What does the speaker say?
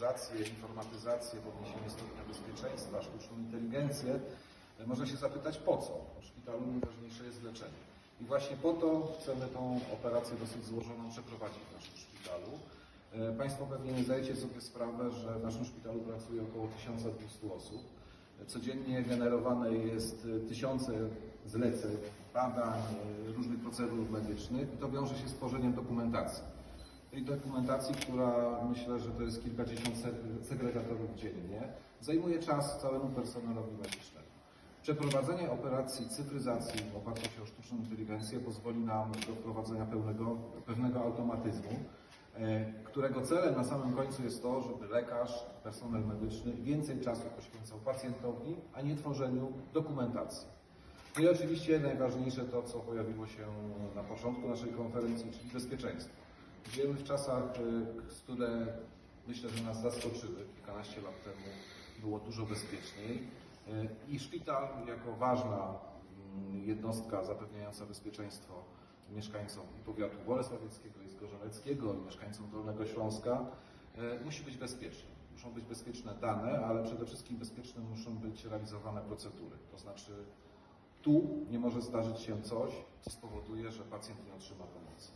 cyfryzację, informatyzację, podniesienie stopnia bezpieczeństwa, sztuczną inteligencję, e, można się zapytać po co? W szpitalu najważniejsze jest leczenie. I właśnie po to chcemy tą operację dosyć złożoną przeprowadzić w naszym szpitalu. E, Państwo pewnie nie zdajecie sobie sprawę, że w naszym szpitalu pracuje około 1200 osób. Codziennie generowane jest e, tysiące zleceń, badań, e, różnych procedur medycznych i to wiąże się z tworzeniem dokumentacji. Tej dokumentacji, która myślę, że to jest kilkadziesiąt seg- segregatorów dziennie, zajmuje czas całemu personelowi medycznemu. Przeprowadzenie operacji cyfryzacji w oparciu o sztuczną inteligencję pozwoli nam do wprowadzenia pełnego, pewnego automatyzmu, e, którego celem na samym końcu jest to, żeby lekarz, personel medyczny więcej czasu poświęcał pacjentowi, a nie tworzeniu dokumentacji. No I oczywiście najważniejsze to, co pojawiło się na początku naszej konferencji, czyli bezpieczeństwo. Żyjemy w czasach, y, które myślę, że nas zaskoczyły. Kilkanaście lat temu było dużo bezpieczniej y, i szpital jako ważna mm, jednostka zapewniająca bezpieczeństwo mieszkańcom i powiatu bolesławieckiego i zgorzeleckiego i mieszkańcom Dolnego Śląska y, musi być bezpieczny. Muszą być bezpieczne dane, ale przede wszystkim bezpieczne muszą być realizowane procedury. To znaczy tu nie może zdarzyć się coś, co spowoduje, że pacjent nie otrzyma pomocy.